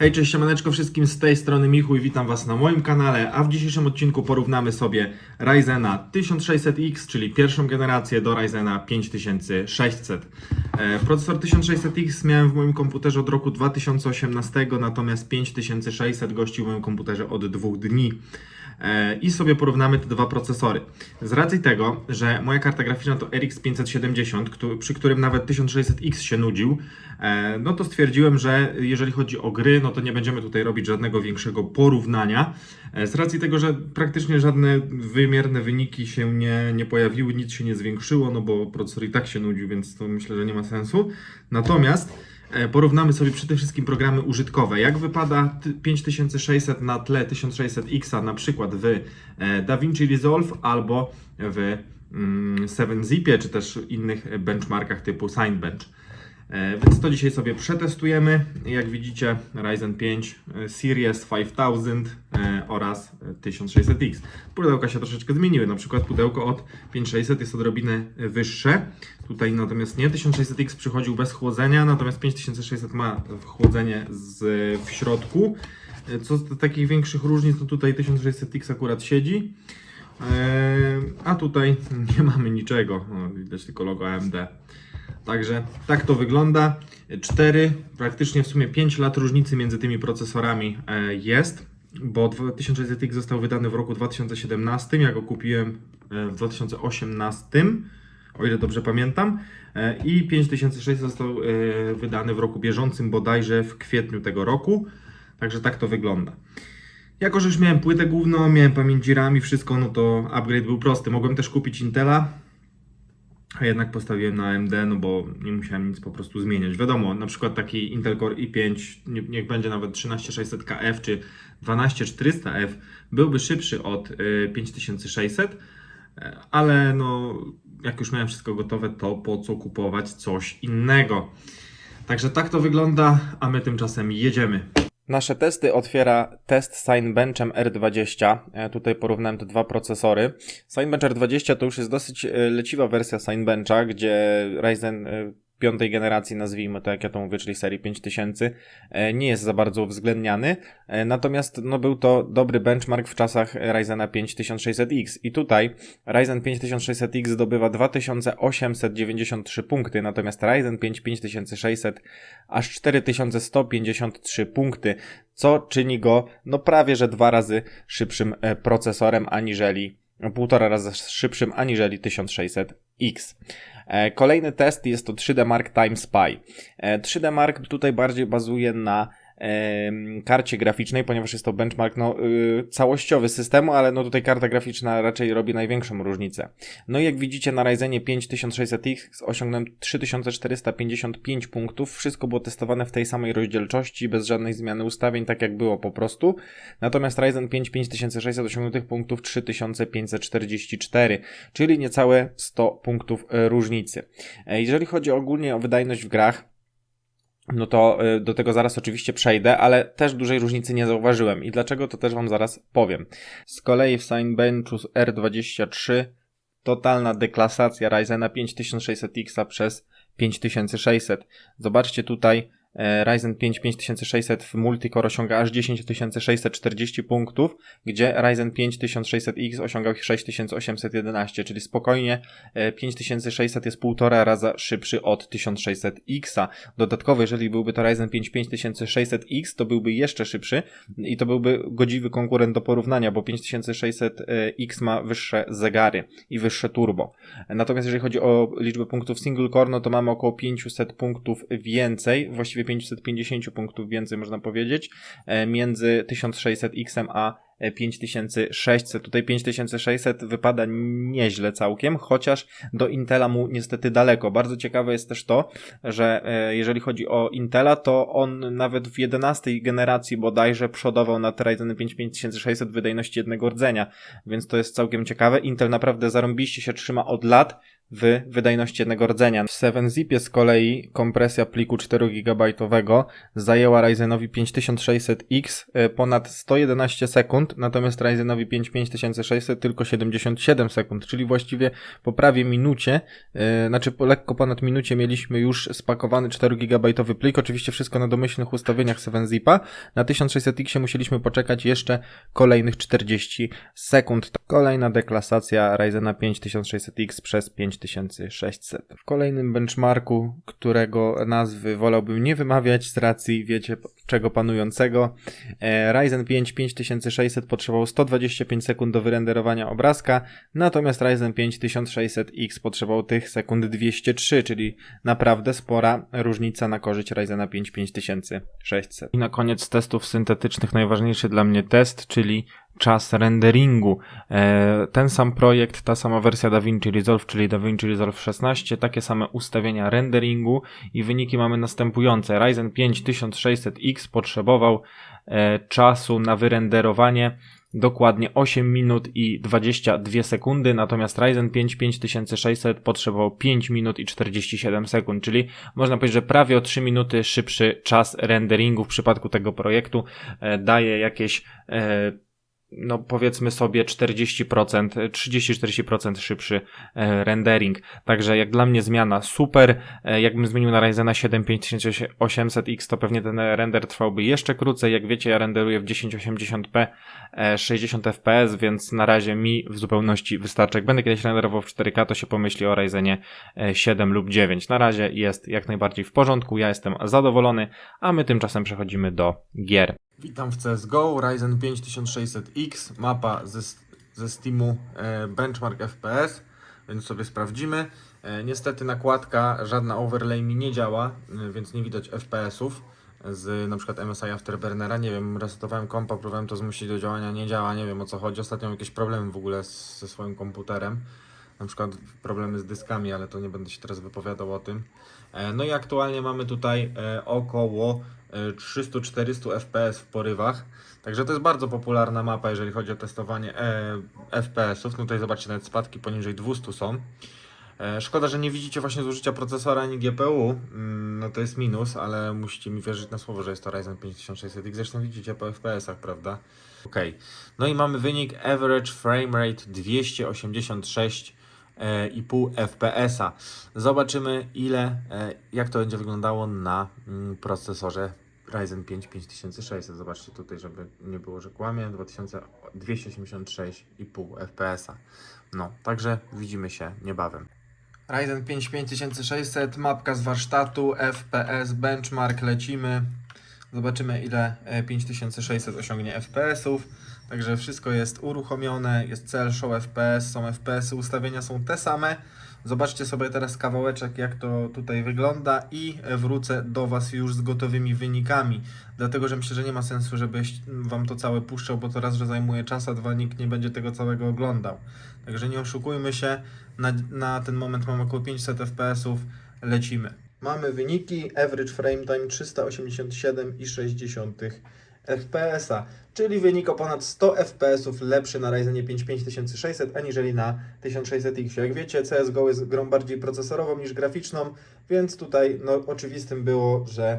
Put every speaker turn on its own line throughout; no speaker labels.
Hej, cześć, siemaneczko wszystkim z tej strony Michu i witam Was na moim kanale, a w dzisiejszym odcinku porównamy sobie Ryzena 1600X, czyli pierwszą generację do Ryzena 5600. E, procesor 1600X miałem w moim komputerze od roku 2018, natomiast 5600 gościł w moim komputerze od dwóch dni. E, I sobie porównamy te dwa procesory. Z racji tego, że moja karta graficzna to RX 570, któ- przy którym nawet 1600X się nudził, e, no to stwierdziłem, że jeżeli chodzi o gry, no to nie będziemy tutaj robić żadnego większego porównania. E, Z racji tego, że praktycznie żadne wymierne wyniki się nie, nie pojawiły, nic się nie zwiększyło, no bo procesor i tak się nudził, więc to myślę, że nie ma sensu. Natomiast Porównamy sobie przede wszystkim programy użytkowe. Jak wypada ty- 5600 na tle 1600X, na przykład w e, DaVinci Resolve albo w mm, 7zipie, czy też innych benchmarkach typu Signbench. E, Więc to dzisiaj sobie przetestujemy. Jak widzicie, Ryzen 5 e, Series 5000 e, oraz e, 1600X. Pudełka się troszeczkę zmieniły. Na przykład pudełko od 5600 jest odrobinę wyższe. Tutaj natomiast nie 1600X przychodził bez chłodzenia, natomiast 5600 ma chłodzenie z, w środku. Co do takich większych różnic, no tutaj 1600X akurat siedzi. A tutaj nie mamy niczego. Widać tylko logo AMD. Także tak to wygląda. 4, praktycznie w sumie 5 lat różnicy między tymi procesorami e, jest, bo 1600X został wydany w roku 2017, ja go kupiłem e, w 2018, o ile dobrze pamiętam, e, i 5600 został wydany w roku bieżącym, bodajże w kwietniu tego roku. Także tak to wygląda. Jako, że już miałem płytę główną, miałem pamięć RAM i wszystko, no to upgrade był prosty. Mogłem też kupić Intela, a jednak postawiłem na AMD, no bo nie musiałem nic po prostu zmieniać. Wiadomo, na przykład taki Intel Core i5, nie- niech będzie nawet 13600KF czy 12400F, byłby szybszy od y, 5600, e, ale no jak już miałem wszystko gotowe, to po co kupować coś innego. Także tak to wygląda, a my tymczasem jedziemy.
Nasze testy otwiera test Signbenchem R20. E, Tutaj porównałem te dwa procesory. Signbench R20 to już jest dosyć e, leciwa wersja Signbencha, gdzie Ryzen e, piątej generacji, nazwijmy to jak ja to mówię, czyli serii 5000, e, nie jest za bardzo uwzględniany. E, Natomiast no, był to dobry benchmark w czasach Ryzena 5600X. I tutaj Ryzen 5600X zdobywa 2893 punkty, natomiast Ryzen 5 5600 aż 4153 punkty, co czyni go no prawie że dwa razy szybszym e, procesorem aniżeli półtora razy szybszym aniżeli 1600X. E, Kolejny test jest to 3D Mark Time Spy. E, 3D Mark tutaj bardziej bazuje na karcie graficznej, ponieważ jest to benchmark no, y, całościowy systemu, ale no tutaj karta graficzna raczej robi największą różnicę. No i jak widzicie na Ryzenie 5600X osiągnąłem 3455 punktów. Wszystko było testowane w tej samej rozdzielczości, bez żadnej zmiany ustawień, tak jak było po prostu. Natomiast Ryzen 5 5600 osiągnął tych punktów 3544, czyli niecałe 100 punktów e, różnicy. E, Jeżeli chodzi ogólnie o wydajność w grach, no to y, do tego zaraz oczywiście przejdę, ale też dużej różnicy nie zauważyłem i dlaczego to też Wam zaraz powiem. Z kolei w Signbenchu R23 totalna deklasacja Ryzena 5600X przez 5600. Zobaczcie tutaj Ryzen 5 5600 w multicore osiąga aż 10640 punktów, gdzie Ryzen 5 1600X osiągał 6811, czyli spokojnie e, 5600 jest półtora raza szybszy od 1600X. Dodatkowo, jeżeli byłby to Ryzen 5 5600X, to byłby jeszcze szybszy i to byłby godziwy konkurent do porównania, bo 5600X ma wyższe zegary i wyższe turbo. Natomiast jeżeli chodzi o liczbę punktów single core, no to mamy około 500 punktów więcej, właściwie 550 punktów więcej można powiedzieć, e, między 1600X a e, 5600. Tutaj 5600 wypada nieźle całkiem, chociaż do Intela mu niestety daleko. Bardzo ciekawe jest też to, że e, jeżeli chodzi o Intela, to on nawet w 11 generacji bodajże przodował nad Ryzenem 5 5600 wydajności jednego rdzenia, więc to jest całkiem ciekawe. Intel naprawdę zarąbiście się trzyma od lat, w wydajności jednego rdzenia. W 7-zipie z kolei kompresja pliku 4 GB zajęła Ryzenowi 5600X e, ponad 111 sekund, natomiast Ryzenowi 5 5600 tylko 77 sekund, czyli właściwie po prawie minucie, e, znaczy po lekko ponad minucie mieliśmy już spakowany 4 GB plik, oczywiście wszystko na domyślnych ustawieniach 7zipa. Na 1600X musieliśmy poczekać jeszcze kolejnych 40 sekund. Kolejna deklasacja Ryzena 5600X przez 5600. W kolejnym benchmarku, którego nazwy wolałbym nie wymawiać z racji, wiecie, czego panującego, e, Ryzen 5 5600 potrzebował 125 sekund do wyrenderowania obrazka, natomiast Ryzen 5 1600X potrzebował tych sekund 203, czyli naprawdę spora różnica na korzyść Ryzena 5 5600. I na koniec testów syntetycznych najważniejszy dla mnie test, czyli czas renderingu. E, Ten sam projekt, ta sama wersja DaVinci Resolve, czyli DaVinci Resolve 16, takie same ustawienia renderingu i wyniki mamy następujące. Ryzen 5 1600X potrzebował e, czasu na wyrenderowanie dokładnie 8 minut i 22 sekundy, natomiast Ryzen 5 5600 potrzebował 5 minut i 47 sekund, czyli można powiedzieć, że prawie o 3 minuty szybszy czas renderingu w przypadku tego projektu e, daje jakieś no powiedzmy sobie 40%, 30-40% szybszy e, rendering. Także jak dla mnie zmiana super. E, Jakbym zmienił na Ryzena 7 5800X, to pewnie ten render trwałby jeszcze krócej. Jak wiecie, ja renderuję w 1080p e, 60 fps, więc na razie mi w zupełności wystarczy. Jak będę kiedyś renderował w 4K, to się pomyśli o Ryzenie e, 7 lub 9. Na razie jest jak najbardziej w porządku, ja jestem zadowolony, a my tymczasem przechodzimy do gier.
Witam w CSGO, Ryzen 5 1600X, mapa ze, ze Steamu e, Benchmark FPS, więc sobie sprawdzimy. E, niestety nakładka, żadna overlay mi nie działa, e, więc nie widać FPS-ów z na przykład MSI Afterburnera. Nie wiem, resetowałem kompa, próbowałem to zmusić do działania, nie działa, nie wiem o co chodzi. Ostatnio mam jakieś problemy w ogóle z, ze swoim komputerem. Na przykład problemy z dyskami, ale to nie będę się teraz wypowiadał o tym. E, No i aktualnie mamy tutaj e, około e, 300-400 FPS w porywach. Także to jest bardzo popularna mapa, jeżeli chodzi o testowanie e, FPS-ów. No tutaj zobaczcie, nawet spadki poniżej 200 są. E, Szkoda, że nie widzicie właśnie zużycia procesora ani GPU. Mm, No to jest minus, ale musicie mi wierzyć na słowo, że jest to Ryzen 5600X. Zresztą widzicie po FPS-ach, prawda? Ok. No i mamy wynik average frame rate 286 e, i pół FPS-a. Zobaczymy ile, e, jak to będzie wyglądało na mm, procesorze Ryzen 5 5600. Zobaczcie tutaj, żeby nie było, że kłamie, 2286,5 FPS-a. No, także widzimy się niebawem. Ryzen 5 5600, mapka z warsztatu, FPS, benchmark, lecimy. Zobaczymy ile e, 5600 osiągnie FPS-ów. Także wszystko jest uruchomione, jest cel, show FPS, są FPS-y, ustawienia są te same. Zobaczcie sobie teraz kawałeczek, jak to tutaj wygląda i wrócę do Was już z gotowymi wynikami. Dlatego, że myślę, że nie ma sensu, żebyś Wam to całe puszczał, bo to raz, że zajmuje czas, a dwa, nikt nie będzie tego całego oglądał. Także nie oszukujmy się, na, na ten moment mamy około 500 FPS-ów, lecimy. Mamy wyniki, average frame time 387,6 FPS-a, czyli wynik o ponad 100 FPS-ów lepszy na Ryzenie 5 5600 aniżeli na 1600X. Jak wiecie, CSGO jest grą bardziej procesorową niż graficzną, więc tutaj no, oczywistym było, że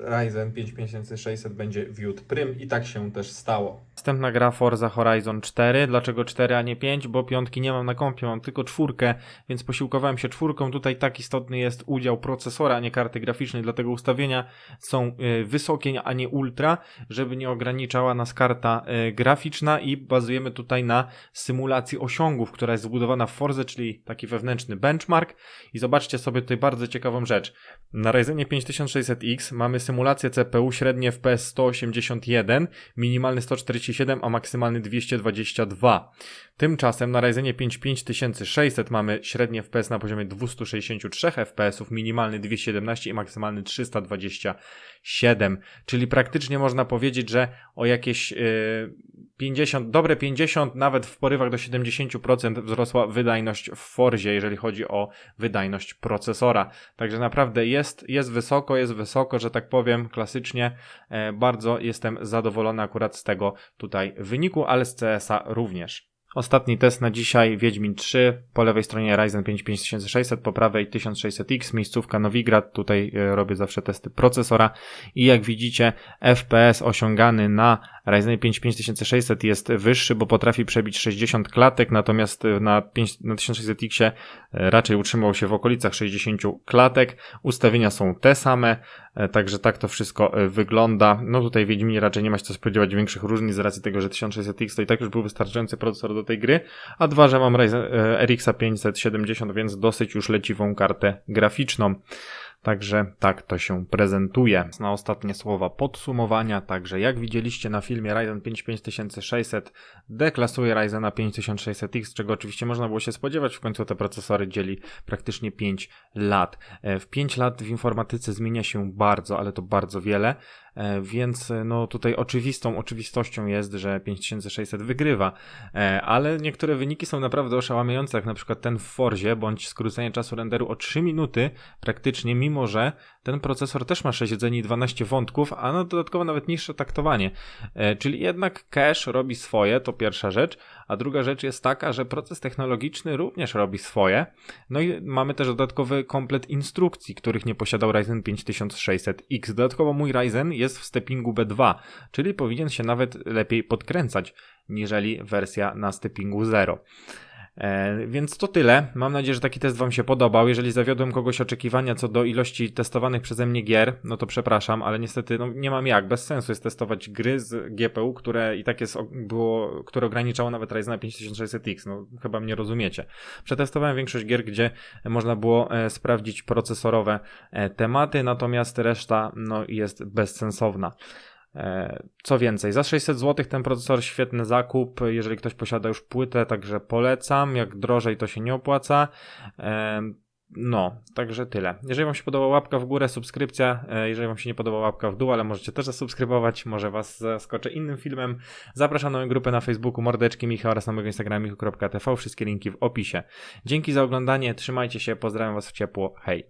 Ryzen 5 5600 będzie wiódł prym i tak się też stało.
Następna gra Forza Horizon 4. Dlaczego 4, a nie 5? Bo piątki nie mam na kompie, mam tylko czwórkę, więc posiłkowałem się czwórką. Tutaj tak istotny jest udział procesora, a nie karty graficznej, dlatego ustawienia są y, wysokie, a nie ultra, żeby nie ograniczała nas karta y, graficzna i bazujemy tutaj na symulacji osiągów, która jest zbudowana w Forze, czyli taki wewnętrzny benchmark. I zobaczcie sobie tutaj bardzo ciekawą rzecz. Na Ryzenie 5600X mamy symulację CPU średnie FPS 181, minimalny 147, a maksymalny 222. Tymczasem na Ryzenie 5 5600 mamy średnie FPS na poziomie 263 FPS, minimalny 217 i maksymalny 327. Czyli praktycznie można powiedzieć, że o jakieś yy, 50, dobre 50, nawet w porywach do 70% wzrosła wydajność w Forzie, jeżeli chodzi o wydajność procesora. Także naprawdę jest, jest wysoko, jest wysoko, że tak powiem, klasycznie. E, bardzo jestem zadowolony akurat z tego tutaj wyniku, ale z CS-a również. Ostatni test na dzisiaj, Wiedźmin 3, po lewej stronie Ryzen 5 5600, po prawej 1600X, miejscówka Nowigrad, tutaj e, robię zawsze testy procesora. I jak widzicie FPS osiągany na Ryzen 5 5600 jest wyższy, bo potrafi przebić 60 klatek, natomiast e, na, 5, na 1600X e, raczej utrzymał się w okolicach 60 klatek, ustawienia są te same, także tak to wszystko wygląda. No tutaj Wiedźminie raczej nie ma się co spodziewać większych różnic z racji tego, że 1600X to i tak już był wystarczający procesor do tej gry, a dwa, że mam e, RX 570, więc dosyć już leciwą kartę graficzną. Także tak to się prezentuje. Na ostatnie słowa podsumowania, także jak widzieliście na filmie Ryzen 5 5600 deklasuje Ryzena 5600X, czego oczywiście można było się spodziewać, w końcu te procesory dzieli praktycznie 5 lat. E, W 5 lat w informatyce zmienia się bardzo, ale to bardzo wiele, e, więc e, no tutaj oczywistą oczywistością jest, że 5600 wygrywa, E, ale niektóre wyniki są naprawdę oszałamiające, jak na przykład ten w Forzie, bądź skrócenie czasu renderu o 3 minuty praktycznie, mimo że ten procesor też ma 6 rdzeni i 12 wątków, a no dodatkowo nawet niższe taktowanie. E, Czyli jednak cache robi swoje, to pierwsza rzecz, a druga rzecz jest taka, że proces technologiczny również robi swoje. No i mamy też dodatkowy komplet instrukcji, których nie posiadał Ryzen 5600X. Dodatkowo mój Ryzen jest w steppingu B2, czyli powinien się nawet lepiej podkręcać niżeli wersja na steppingu 0. E, więc to tyle. Mam nadzieję, że taki test Wam się podobał. Jeżeli zawiodłem kogoś oczekiwania co do ilości testowanych przeze mnie gier, no to przepraszam, ale niestety no, nie mam jak. Bez sensu jest testować gry z GPU, które i tak jest, było, które ograniczało nawet Ryzena 5600X. No chyba mnie rozumiecie. Przetestowałem większość gier, gdzie można było e, sprawdzić procesorowe e, tematy, natomiast reszta no, jest bezsensowna. E, Co więcej, za 600 zł ten procesor świetny zakup, jeżeli ktoś posiada już płytę, także polecam. Jak drożej to się nie opłaca. E, No, także tyle. Jeżeli Wam się podoba łapka w górę, subskrypcja. E, Jeżeli Wam się nie podoba łapka w dół, ale możecie też zasubskrybować, może Was zaskoczę innym filmem. Zapraszam na moją grupę na Facebooku Mordeczki Michał oraz na mojego Instagrama michu.tv. Wszystkie linki w opisie. Dzięki za oglądanie, trzymajcie się, pozdrawiam Was w ciepło, hej.